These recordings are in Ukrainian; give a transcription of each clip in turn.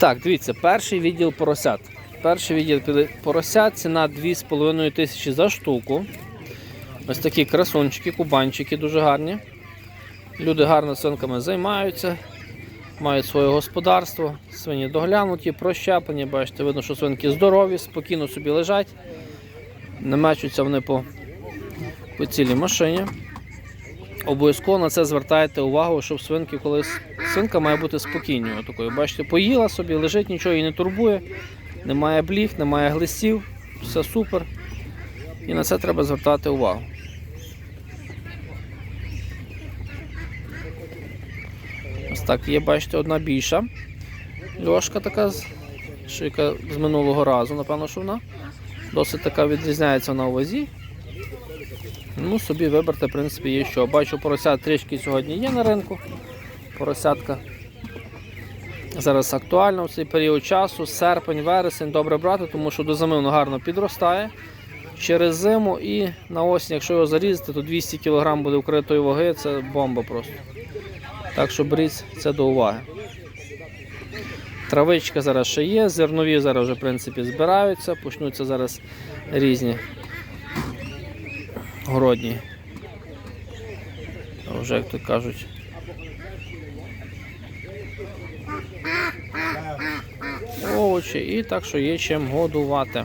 Так, дивіться, перший відділ поросят. Перший відділ поросят, ціна 2,5 тисячі за штуку. Ось такі красунчики, кубанчики дуже гарні. Люди гарно свинками займаються, мають своє господарство, свині доглянуті, прощеплені. Бачите, видно, що свинки здорові, спокійно собі лежать. Не мечуться вони по, по цілій машині. Обов'язково на це звертайте увагу, щоб свинки колись. Свинка має бути спокійною. Такою. Бачите, поїла собі, лежить, нічого її не турбує, немає бліг, немає глистів, все супер. І на це треба звертати увагу. Ось так є, бачите, одна більша. Льошка така, що яка з минулого разу, напевно, що вона. Досить така відрізняється на увазі. Ну, собі вибрати, в принципі, є що. Бачу, поросят трішки сьогодні є на ринку. Поросятка. Зараз актуально в цей період часу, серпень, вересень, добре брати, тому що до зими воно гарно підростає. Через зиму і на осінь, якщо його зарізати, то 200 кг буде вкритої ваги, це бомба просто. Так що беріть це до уваги. Травичка зараз ще є, зернові зараз вже в принципі збираються, почнуться зараз різні городні. Вже як то кажуть. Овочі і так що є чим годувати.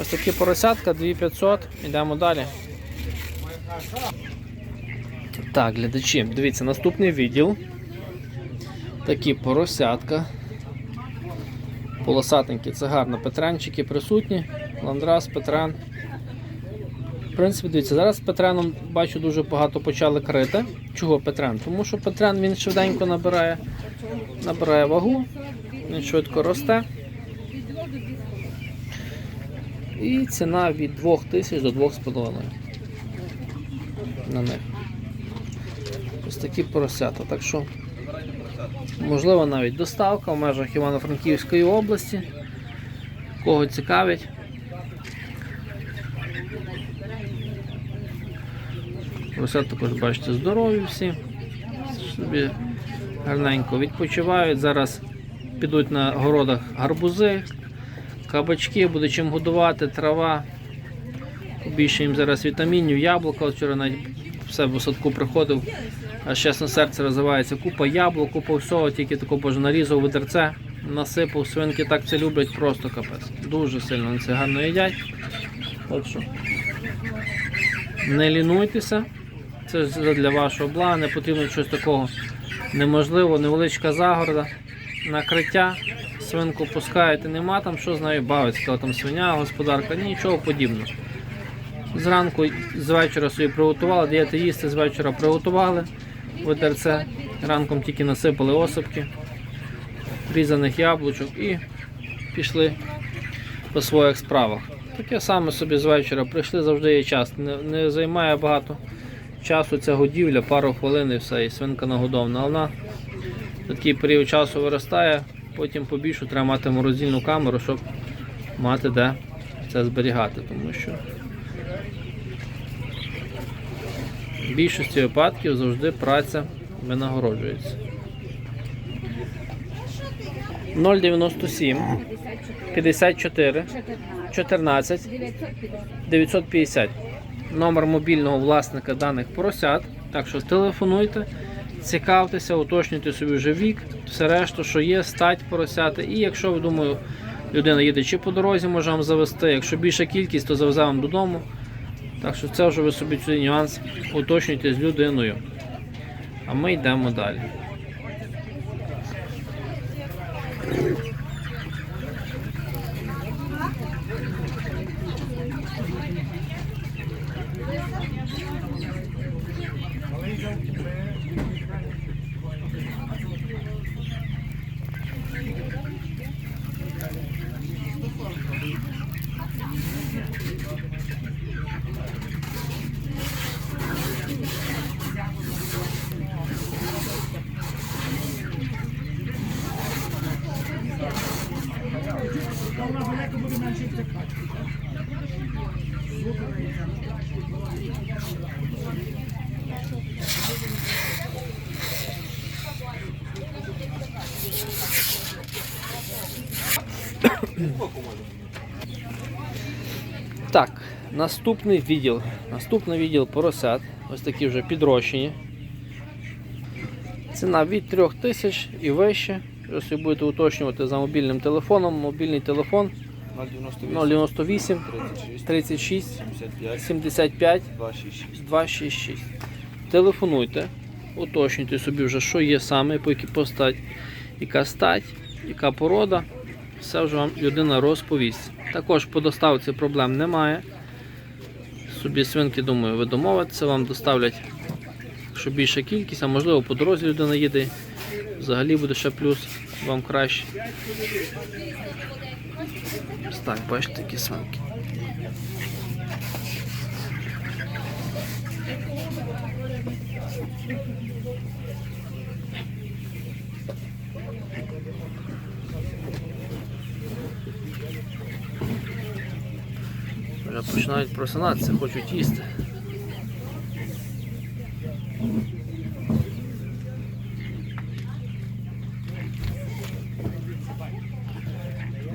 Ось такі поросятка 2500. Йдемо далі. Так, глядачі, дивіться, наступний відділ. Такі поросятка. Полосатенькі, це гарно. Петренчики присутні. Ландрас, Петрен. В принципі, дивіться, зараз Петреном бачу дуже багато почали крити. Чого Петрен? Тому що Петрен він швиденько набирає, набирає вагу, він швидко росте. І ціна від 2000 до 2,5 на них. Ось такі поросята. Так що, можливо, навіть доставка в межах Івано-Франківської області. Кого цікавить. Поросят також бачите здорові всі. Собі гарненько відпочивають. Зараз підуть на городах гарбузи, кабачки, буде чим годувати, трава. Більше їм зараз вітамінів, яблука. Вчора навіть все в садку приходив. Аж чесно серце розвивається. Купа яблук, купа всього, тільки тако боже нарізав ведерце, насипав, свинки так це люблять, просто капець. Дуже сильно вони це гарно їдять. Так що не лінуйтеся. Це для вашого блага, не потрібно щось такого неможливо, невеличка загорода, накриття, свинку пускаєте, нема там, що з нею бавиться, там свиня, господарка, нічого подібного. Зранку з вечора собі приготували, даєте їсти, з вечора приготували ведерце, ранком тільки насипали осипки, різаних яблучок і пішли по своїх справах. Таке саме собі з вечора прийшли, завжди є час. Не, не займає багато часу ця годівля, пару хвилин і все, і свинка нагодована. Вона за такий період часу виростає, потім побільшу треба мати морозильну камеру, щоб мати де це зберігати, тому що в більшості випадків завжди праця винагороджується. 097 54 14 950. Номер мобільного власника даних поросят. Так що телефонуйте, цікавтеся, уточнюйте собі вже вік, все решту, що є, стать поросяти. І якщо ви думаю, людина їде чи по дорозі, може вам завести. Якщо більша кількість, то завезе вам додому. Так що це вже ви собі цей нюанс уточнюйте з людиною. А ми йдемо далі. Так, наступний відділ. Наступний відділ поросят. Ось такі вже підрощені. Ціна від 3000 і вище. Якщо будете уточнювати за мобільним телефоном, мобільний телефон 098 098 36 36 75 75 266. 266. Телефонуйте, уточнюйте собі вже, що є саме, по якій постать, яка стать, яка порода. Все вже вам людина розповість. Також по доставці проблем немає. Собі свинки, думаю, ви домовитеся, вам доставлять якщо більша кількість, а можливо по дорозі людина їде. Взагалі буде ще плюс, вам краще. Ось Так, бачите, такі свинки. Вже починають просинатися, хочуть їсти.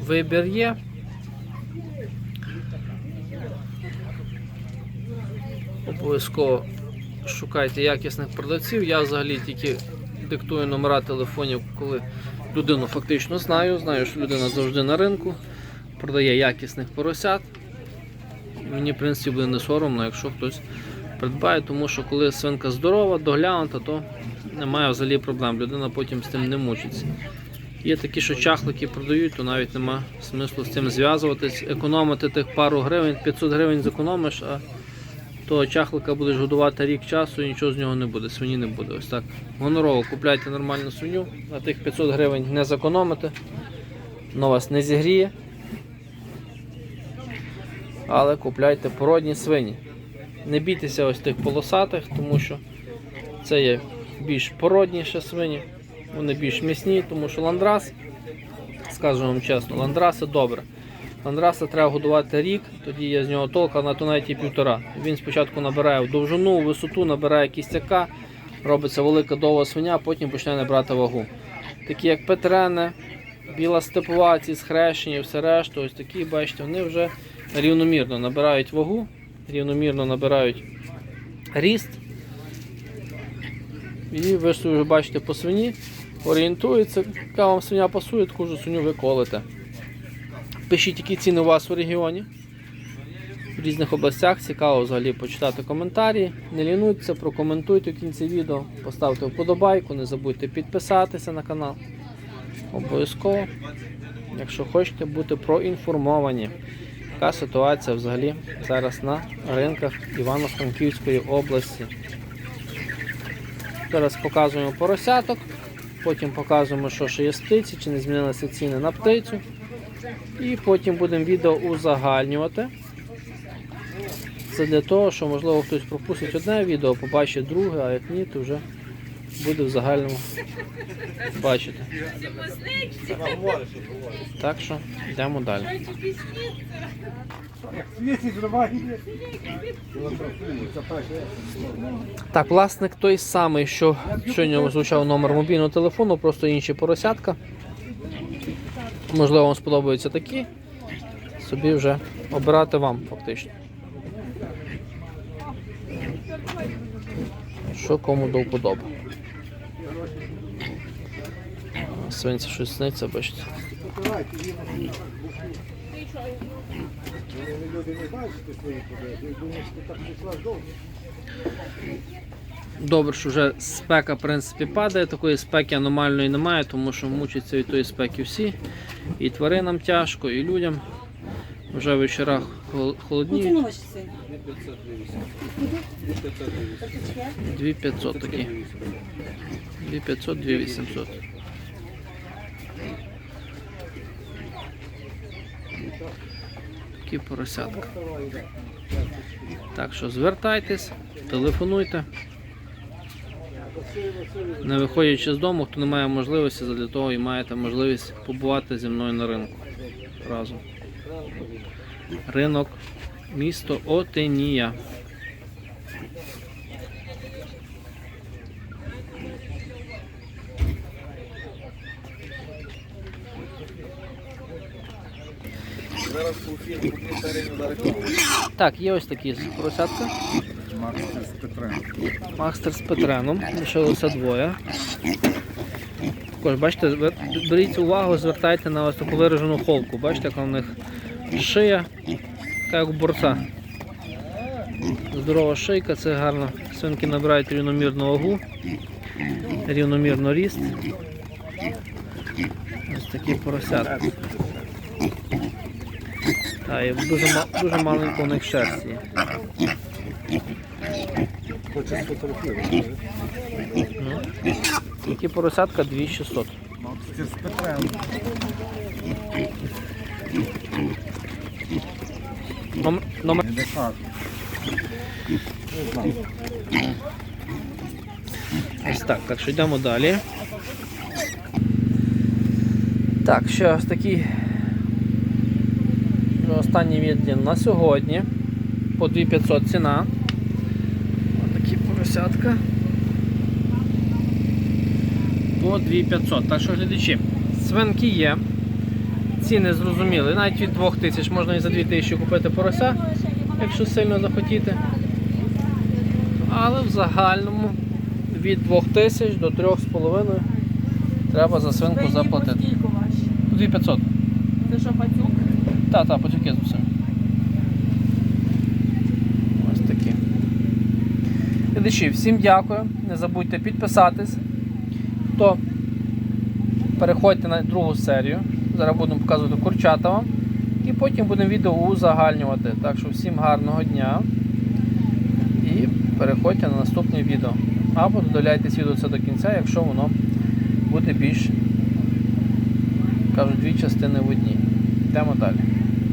Вибір є. Обов'язково шукайте якісних продавців. Я взагалі тільки диктую номера телефонів, коли людину фактично знаю. Знаю, що людина завжди на ринку, продає якісних поросят. Мені, в принципі, буде не соромно, якщо хтось придбає, тому що коли свинка здорова, доглянута, то немає взагалі проблем. Людина потім з тим не мучиться. Є такі, що чахлики продають, то навіть нема смислу з цим зв'язуватись, економити тих пару гривень, 500 гривень зекономиш, а того чахлика будеш годувати рік часу і нічого з нього не буде, свині не буде. Ось так. Гонорово купляйте нормальну свиню, на тих 500 гривень не зекономите, воно вас не зігріє. Але купляйте породні свині. Не бійтеся ось тих полосатих, тому що це є більш породніші свині, вони більш м'ясні, тому що ландрас, скажу вам чесно, ландраси добре. Ландраса треба годувати рік, тоді є з нього толка на то навіть і півтора. Він спочатку набирає в довжину, в висоту, набирає кістяка, робиться велика довга свиня, потім почне набирати вагу. Такі як Петрене, біла степова, ці схрещені, все решту, ось такі, бачите, вони вже рівномірно набирають вагу, рівномірно набирають ріст. І ви ж вже бачите по свині, орієнтується, яка вам свиня пасує, таку ж свиню ви колите. Пишіть, які ціни у вас у регіоні. В різних областях цікаво взагалі почитати коментарі. Не лінуйтеся, прокоментуйте в кінці відео, поставте вподобайку, не забудьте підписатися на канал. Обов'язково, якщо хочете бути проінформовані, яка ситуація взагалі зараз на ринках Івано-Франківської області. Зараз показуємо поросяток, потім показуємо, що ще є з птиці, чи не змінилися ціни на птицю. І потім будемо відео узагальнювати. Це для того, що можливо хтось пропустить одне відео, побачить друге, а як ні, то вже буде в загальному бачити. Так що йдемо далі. Так, власник той самий, що сьогодні озвучав номер мобільного телефону, просто інші поросятка. Можливо, вам сподобаються такі. Собі вже обирати вам фактично. Що кому до вподоби. Свинці щось сниться, бачите. Добре, що вже спека в принципі падає, такої спеки аномальної немає, тому що мучаться від тої спеки всі. І тваринам тяжко, і людям. Вже в вечорах хол- холодніє. Поцінувач це. 2500 такі. 2500, Такі поросятка. Так що звертайтесь, телефонуйте. Не виходячи з дому, хто не має можливості, для того і маєте можливість побувати зі мною на ринку разом. Ринок, місто Отенія. Зараз по фірмі по 200 гривень за рекламу. Так, є ось такі поросятка. Мастер з Петрем. Мастер з Петреном. Лишилося двоє. Також, бачите, беріть увагу, звертайте на ось таку виражену холку. Бачите, яка у них шия, така як у борця. Здорова шийка, це гарно. Свинки набирають рівномірну вагу, рівномірно ріст. Ось такі поросятки. Так, і дуже, дуже маленько у них шерсті. Хочу сфотографувати. Ну, Такі поросятка 2600. Мастер з Петрем. Номер, номер ось так, так що йдемо далі. Так, ще ось такий вже останній відділ на сьогодні. По 2500 ціна. Ось такі поросятка. По 2500. Так що глядачі, свинки є. Ціни зрозуміли. Навіть від 2000 можна і за 2000 купити порося, якщо сильно захотіти. Але в загальному від 2000 до 3,5 треба за свинку заплатити. Скільки 2500. Це що, пацюк? Та, та, потюки з усім. Ось такі. Глядачі, всім дякую. Не забудьте підписатись. То переходьте на другу серію. Зараз будемо показувати курчата. І потім будемо відео узагальнювати. Так що всім гарного дня. І переходьте на наступне відео. Або додивляйтесь відео це до кінця, якщо воно буде більш, кажуть, дві частини в одній. Йдемо далі.